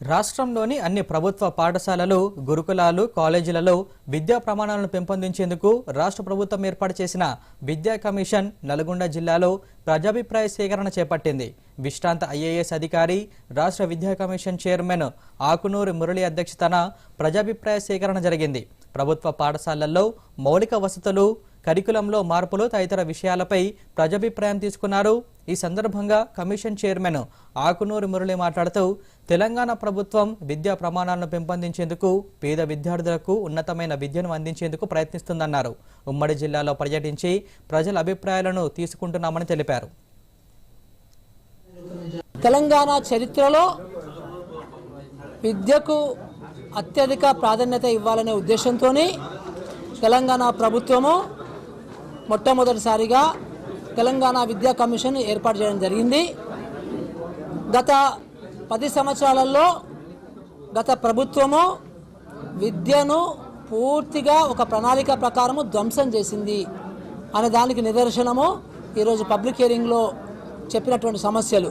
రాష్ట్రంలోని అన్ని ప్రభుత్వ పాఠశాలలు గురుకులాలు కాలేజీలలో విద్యా ప్రమాణాలను పెంపొందించేందుకు రాష్ట్ర ప్రభుత్వం ఏర్పాటు చేసిన విద్యా కమిషన్ నల్గొండ జిల్లాలో ప్రజాభిప్రాయ సేకరణ చేపట్టింది. విశ్రాంత ఐఏఎస్ అధికారి రాష్ట్ర విద్యా కమిషన్ చైర్మన్ ఆకునూరు మురళి అధ్యక్షతన ప్రజాభిప్రాయ సేకరణ జరిగింది. ప్రభుత్వ పాఠశాలల్లో మౌలిక వసతులు కరికులంలో మార్పులు తదితర విషయాలపై ప్రజాభిప్రాయం తీసుకున్నారు. ఈ సందర్భంగా కమిషన్ చైర్మన్ ఆకునూరు మురళి మాట్లాడుతూ తెలంగాణ ప్రభుత్వం విద్యా ప్రమాణాలను పెంపొందించేందుకు పేద విద్యార్థులకు ఉన్నతమైన విద్యను అందించేందుకు ప్రయత్నిస్తుందన్నారు. ఉమ్మడి జిల్లాలో పర్యటించి ప్రజల అభిప్రాయాలను తీసుకుంటున్నామని తెలిపారు. తెలంగాణ చరిత్రలో విద్యకు అత్యధిక ప్రాధాన్యత ఇవ్వాలనే ఉద్దేశంతో తెలంగాణ ప్రభుత్వము మొట్టమొదటిసారిగా తెలంగాణ విద్యా కమిషన్ ఏర్పాటు చేయడం జరిగింది. గత పది సంవత్సరాలలో గత ప్రభుత్వము విద్యను పూర్తిగా ఒక ప్రణాళిక ప్రకారము ధ్వంసం చేసింది అనే దానికి నిదర్శనము ఈరోజు పబ్లిక్ హియరింగ్లో చెప్పినటువంటి సమస్యలు.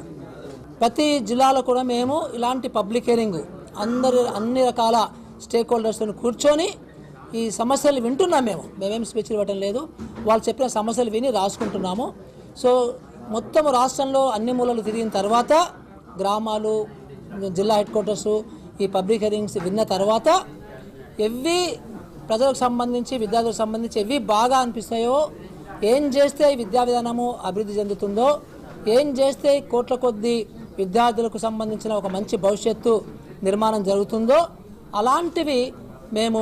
ప్రతి జిల్లాలో కూడా మేము ఇలాంటి పబ్లిక్ హియరింగ్ అందరి అన్ని రకాల స్టేక్ హోల్డర్స్తో కూర్చొని ఈ సమస్యలు వింటున్నాం మేము. మేమేం స్పీచ్లు ఇవ్వటం లేదు. వాళ్ళు చెప్పిన సమస్యలు విని రాసుకుంటున్నాము. సో మొత్తం రాష్ట్రంలో అన్ని మూలలు తిరిగిన తర్వాత గ్రామాలు జిల్లా హెడ్ క్వార్టర్స్ ఈ పబ్లిక్ హెరింగ్స్ విన్న తర్వాత ఎవ్వి ప్రజలకు సంబంధించి విద్యార్థులకు సంబంధించి ఎవి బాగా అనిపిస్తాయో ఏం చేస్తే విద్యా విధానము అభివృద్ధి చెందుతుందో ఏం చేస్తే కోట్ల కొద్ది విద్యార్థులకు సంబంధించిన ఒక మంచి భవిష్యత్తు నిర్మాణం జరుగుతుందో అలాంటివి మేము